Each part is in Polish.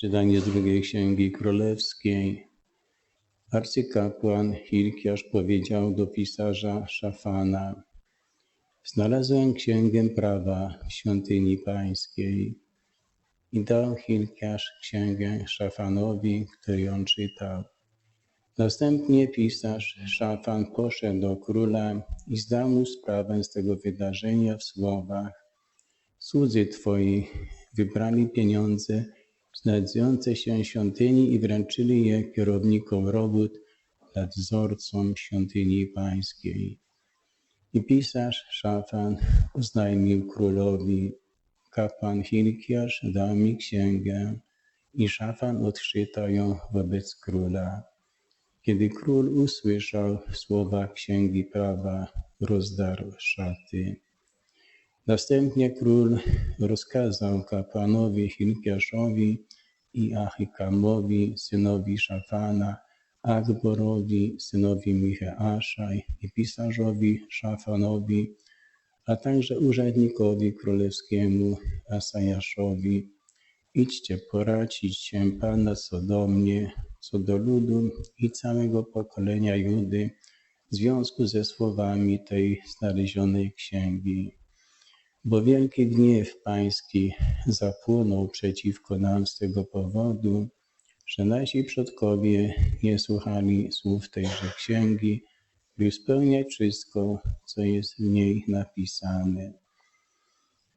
Czytanie drugiej Księgi Królewskiej. Arcykapłan Hilkiasz powiedział do pisarza Szafana: Znalazłem księgę prawa w świątyni pańskiej. I dał Hilkiasz księgę Szafanowi, który ją czytał. Następnie pisarz Szafan poszedł do króla i zdał mu sprawę z tego wydarzenia w słowach: Słudzy twoi wybrali pieniądze znajdujące się świątyni i wręczyli je kierownikom robót, nadzorcom świątyni pańskiej. I pisarz Szafan oznajmił królowi, kapłan Hilkiasz dał mi księgę i Szafan odczytał ją wobec króla. Kiedy król usłyszał słowa księgi prawa, rozdarł szaty. Następnie król rozkazał kapłanowi Hilkiaszowi i Achikamowi, synowi Szafana, Akborowi, synowi Micheasza i pisarzowi Szafanowi, a także urzędnikowi królewskiemu Asajaszowi. Idźcie poradzić się Pana co do mnie, co do ludu i całego pokolenia Judy w związku ze słowami tej znalezionej księgi. Bo wielki gniew pański zapłonął przeciwko nam z tego powodu, że nasi przodkowie nie słuchali słów tejże księgi, by spełniać wszystko, co jest w niej napisane.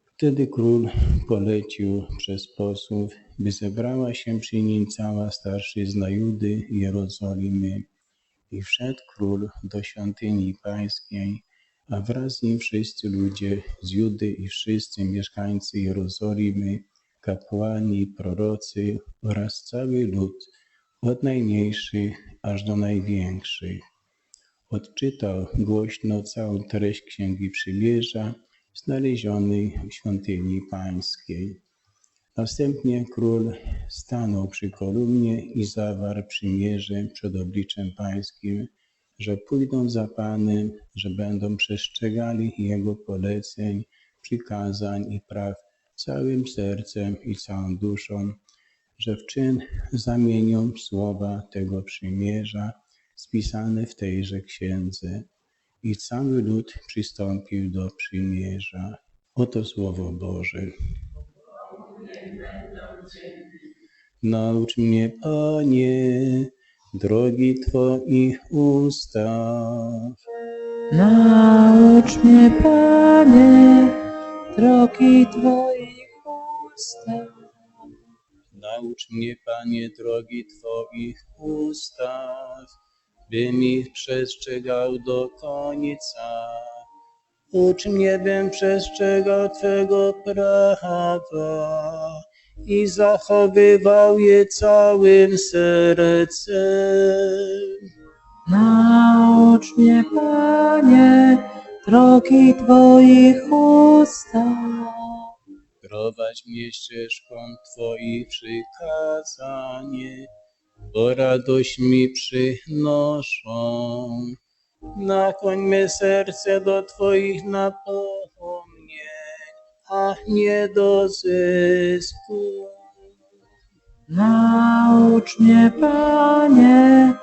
Wtedy król polecił przez posłów, by zebrała się przy nim cała starszyzna Judy i Jerozolimy. I wszedł król do świątyni pańskiej, a wraz z nim wszyscy ludzie z Judy i wszyscy mieszkańcy Jerozolimy, kapłani, prorocy oraz cały lud, od najmniejszych aż do największych. Odczytał głośno całą treść Księgi Przymierza, znalezionej w świątyni pańskiej. Następnie król stanął przy kolumnie i zawarł przymierze przed obliczem pańskim, że pójdą za Panem, że będą przestrzegali Jego poleceń, przykazań i praw całym sercem i całą duszą, że w czyn zamienią słowa tego przymierza spisane w tejże księdze. I cały lud przystąpił do przymierza. Oto słowo Boże. Naucz mnie, Panie, drogi Twoich ustaw. Naucz mnie, Panie, drogi Twoich ustaw. Naucz mnie, Panie, drogi Twoich ustaw, bym ich przestrzegał do końca. Ucz mnie, bym przestrzegał Twego prawa i zachowywał je całym sercem. Naucz mnie, Panie, drogi Twoich ustaw. Prowadź mnie ścieżką Twoich przykazań, bo radość mi przynoszą. Nakłoń me serce do Twoich a nie do zysku. Naucz mnie, Panie,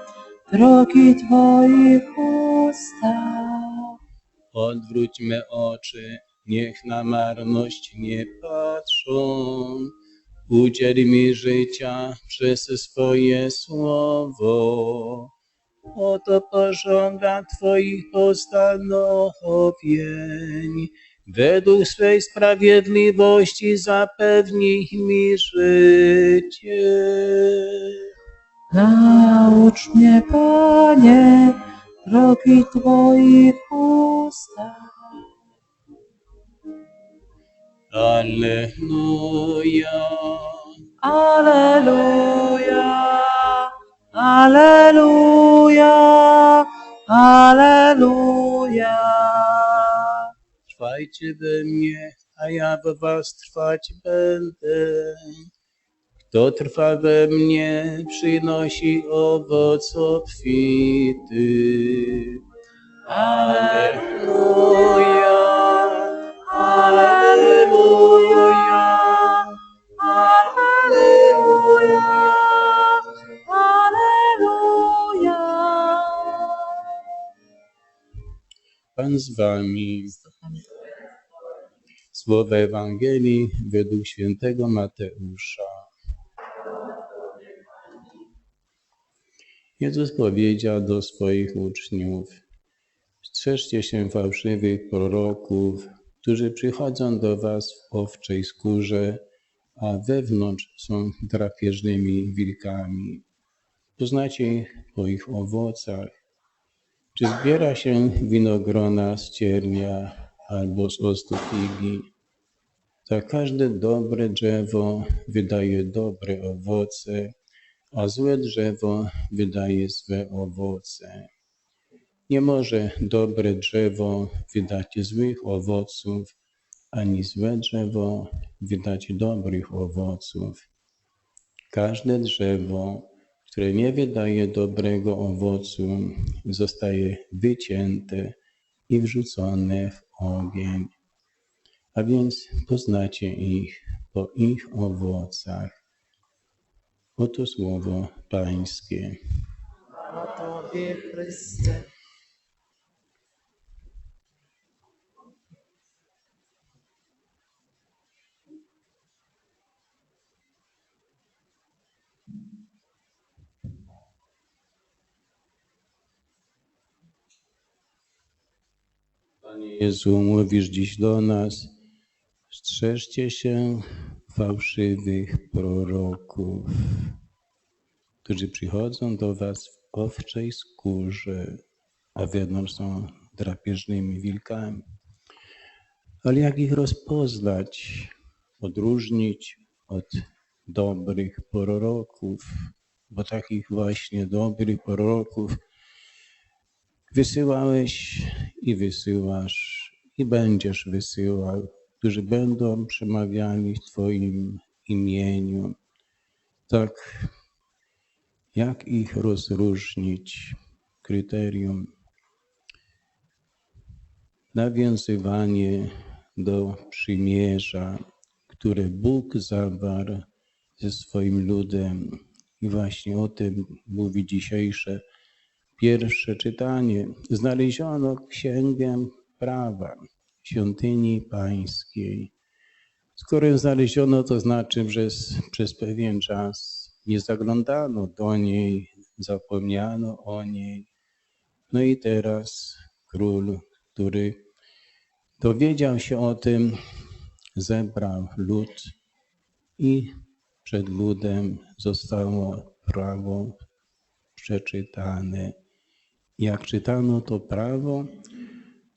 drogi Twoich ustaw. Odwróć me oczy, niech na marność nie patrzą. Udziel mi życia przez swoje słowo. Oto pożąda Twoich postanowień. Według swej sprawiedliwości zapewnij mi życie. Naucz mnie, Panie, drogi Twoich ustaw. Alleluja. Aleluja, aleluja, aleluja. Dajcie we mnie, a ja we was trwać będę. Kto trwa we mnie, przynosi owoc obfity. Alleluja, Alleluja, Alleluja, Alleluja. Pan z wami. Słowa Ewangelii według świętego Mateusza. Jezus powiedział do swoich uczniów: Strzeżcie się fałszywych proroków, którzy przychodzą do was w owczej skórze, a wewnątrz są drapieżnymi wilkami. Poznacie ich po ich owocach. Czy zbiera się winogrona z ciernia albo z ostu figi? Tak każde dobre drzewo wydaje dobre owoce, a złe drzewo wydaje złe owoce. Nie może dobre drzewo wydać złych owoców, ani złe drzewo wydać dobrych owoców. Każde drzewo, które nie wydaje dobrego owocu, zostaje wycięte i wrzucone w ogień. A więc poznacie ich po ich owocach. Oto słowo Pańskie. A Tobie, Chryste. Panie Jezu, mówisz dziś do nas, strzeżcie się fałszywych proroków, którzy przychodzą do was w owczej skórze, a wewnątrz są drapieżnymi wilkami. Ale jak ich rozpoznać, odróżnić od dobrych proroków, bo takich właśnie dobrych proroków wysyłałeś i wysyłasz i będziesz wysyłał, którzy będą przemawiali w Twoim imieniu. Tak, jak ich rozróżnić? Kryterium. Nawiązywanie do przymierza, które Bóg zawarł ze swoim ludem. I właśnie o tym mówi dzisiejsze Pierwsze czytanie. Znaleziono księgę prawa świątyni pańskiej. Skoro znaleziono, to znaczy, że przez pewien czas nie zaglądano do niej, zapomniano o niej. No i teraz król, który dowiedział się o tym, zebrał lud i przed ludem zostało prawo przeczytane. Jak czytano to prawo,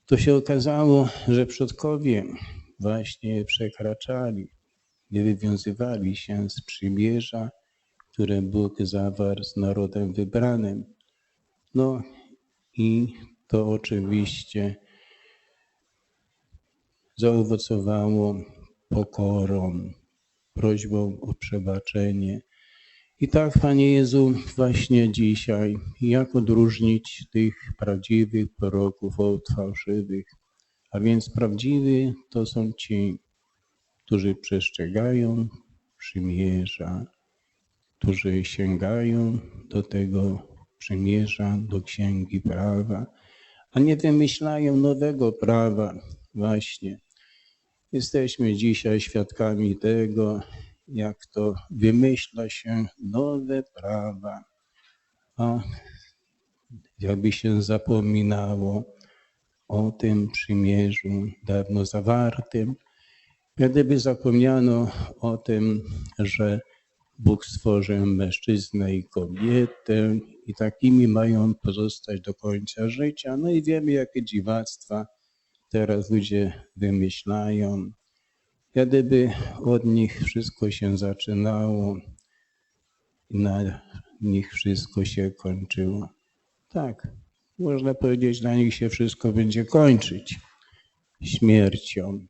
to się okazało, że przodkowie właśnie przekraczali, nie wywiązywali się z przymierza, które Bóg zawarł z narodem wybranym. No i to oczywiście zaowocowało pokorą, prośbą o przebaczenie. I tak, Panie Jezu, właśnie dzisiaj, jak odróżnić tych prawdziwych proroków od fałszywych? A więc prawdziwi to są ci, którzy przestrzegają przymierza, którzy sięgają do tego przymierza, do księgi prawa, a nie wymyślają nowego prawa. Właśnie. Jesteśmy dzisiaj świadkami tego, jak to wymyśla się nowe prawa, a jakby się zapominało o tym przymierzu dawno zawartym, gdyby zapomniano o tym, że Bóg stworzył mężczyznę i kobietę i takimi mają pozostać do końca życia. No i wiemy, jakie dziwactwa teraz ludzie wymyślają. Gdyby od nich wszystko się zaczynało i na nich wszystko się kończyło. Tak, można powiedzieć, na nich się wszystko będzie kończyć śmiercią.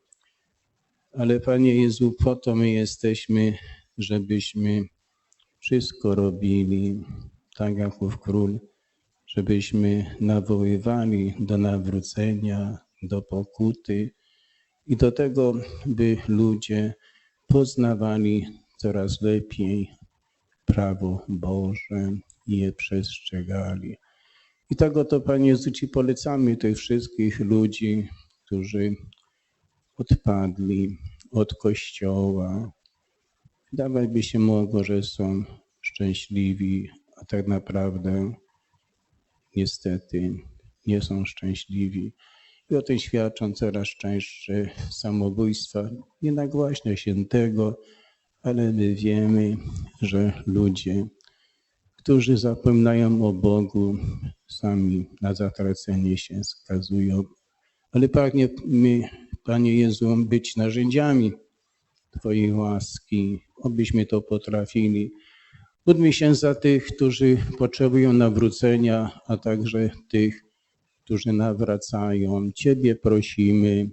Ale Panie Jezu, po to my jesteśmy, żebyśmy wszystko robili tak jak ów król, żebyśmy nawoływali do nawrócenia, do pokuty i do tego, by ludzie poznawali coraz lepiej prawo Boże i je przestrzegali. I tak oto, Panie Jezu, Ci polecamy tych wszystkich ludzi, którzy odpadli od Kościoła. Dawać by się mogło, że są szczęśliwi, a tak naprawdę niestety nie są szczęśliwi. I o tym świadczą coraz częstsze samobójstwa. Nie nagłaśnia się tego, ale my wiemy, że ludzie, którzy zapominają o Bogu, sami na zatracenie się skazują. Ale pragnie my, Panie Jezu, być narzędziami Twojej łaski, obyśmy to potrafili. Módlmy się za tych, którzy potrzebują nawrócenia, a także tych, którzy nawracają. Ciebie prosimy.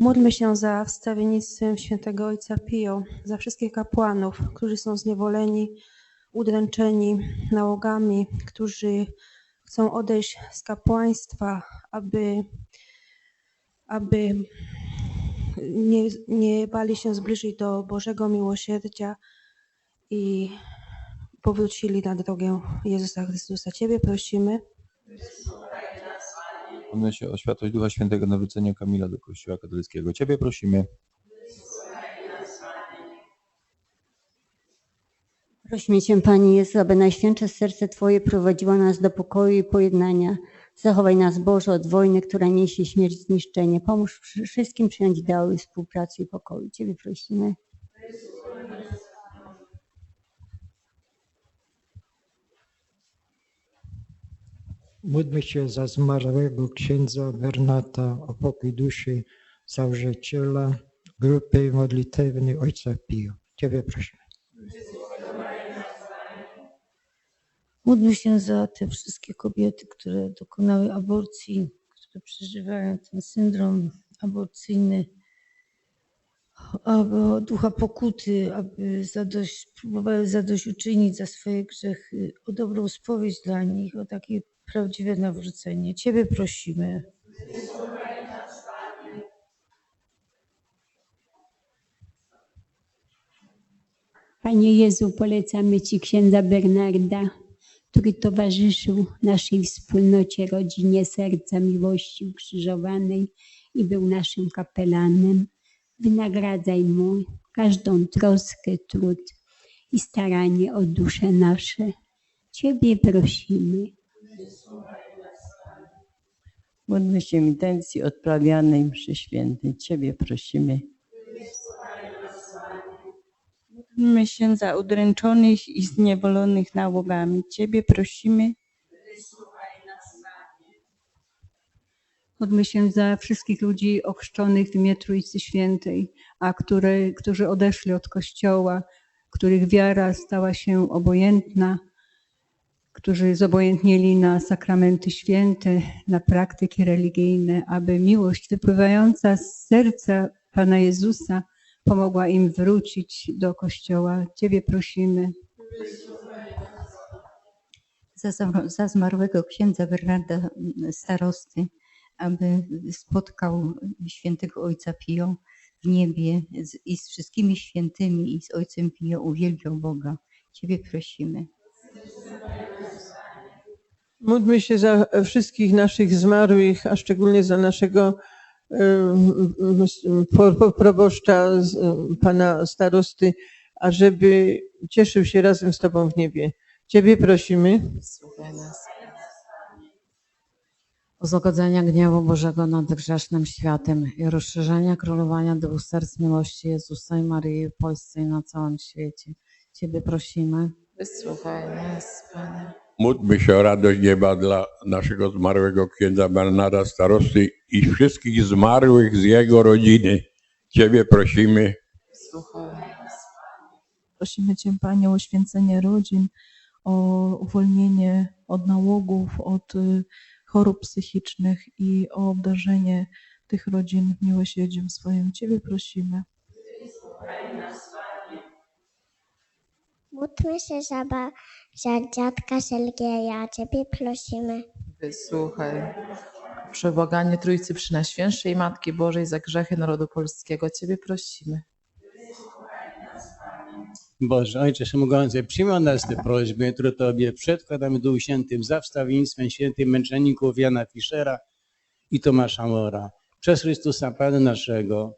Módlmy się za wstawiennictwem świętego Ojca Pio, za wszystkich kapłanów, którzy są zniewoleni, udręczeni nałogami, którzy chcą odejść z kapłaństwa, aby, aby nie, nie bali się zbliżyć do Bożego miłosierdzia i powrócili na drogę Jezusa Chrystusa. Ciebie prosimy. Módlmy się o światłość Ducha Świętego nawrócenia Kamila do Kościoła katolickiego. Ciebie prosimy. Prosimy Cię, Panie Jezu, aby Najświętsze Serce Twoje prowadziło nas do pokoju i pojednania. Zachowaj nas, Boże, od wojny, która niesie śmierć i zniszczenie. Pomóż wszy- wszystkim przyjąć ideały współpracy i pokoju. Ciebie prosimy. Módlmy się za zmarłego księdza Bernata o pokój duszy założyciela grupy modlitewnej Ojca Pio. Ciebie prosimy. Módlmy się za te wszystkie kobiety, które dokonały aborcji, które przeżywają ten syndrom aborcyjny, aby ducha pokuty, aby zadość, próbowały zadośćuczynić za swoje grzechy, o dobrą spowiedź dla nich, o takie prawdziwe nawrócenie. Ciebie prosimy. Panie Jezu, polecamy Ci księdza Bernarda, który towarzyszył naszej wspólnocie, rodzinie Serca Miłości Ukrzyżowanej i był naszym kapelanem. Wynagradzaj mu każdą troskę, trud i staranie o dusze nasze. Ciebie prosimy. Módlmy się intencji odprawianej mszy świętej. Ciebie prosimy. Módlmy się za udręczonych i zniewolonych nałogami. Ciebie prosimy. Módlmy się za wszystkich ludzi ochrzczonych w imię Trójcy Świętej, a które, którzy odeszli od Kościoła, których wiara stała się obojętna, którzy zobojętnieli na sakramenty święte, na praktyki religijne, aby miłość wypływająca z serca Pana Jezusa pomogła im wrócić do Kościoła. Ciebie prosimy. za, za, zmarłego księdza Bernarda starosty, aby spotkał świętego ojca Pio w niebie z, i z wszystkimi świętymi i z ojcem Pio uwielbiał Boga. Ciebie prosimy. Módlmy się za wszystkich naszych zmarłych, a szczególnie za naszego proboszcza, pana starosty, ażeby cieszył się razem z Tobą w niebie. Ciebie prosimy. Słuchaj nas. O gniewu Bożego nad grzesznym światem i rozszerzenia królowania dwóch serc miłości Jezusa i Maryi w Polsce i na całym świecie. Ciebie prosimy. Wysłuchaj nas, Panie. Módlmy się o radość nieba dla naszego zmarłego księdza Bernarda Starosty i wszystkich zmarłych z jego rodziny. Ciebie prosimy. Słuchaj nas. Prosimy Cię, Panie, o święcenie rodzin, o uwolnienie od nałogów, od y, chorób psychicznych i o obdarzenie tych rodzin miłosierdziem swoim. Ciebie prosimy. Módlmy się za, ba- za dziadka Sergieja. Ciebie prosimy. Wysłuchaj. Przebłaganie Trójcy Przynajświętszej Matki Bożej za grzechy narodu polskiego. Ciebie prosimy. Boże, Ojcze Wszechmogący, przyjmij od nas te prośby, które Tobie przedkładamy Duchu Świętym za wstawiennictwem świętych męczenników Jana Fischera i Tomasza Mora. Przez Chrystusa Pana naszego,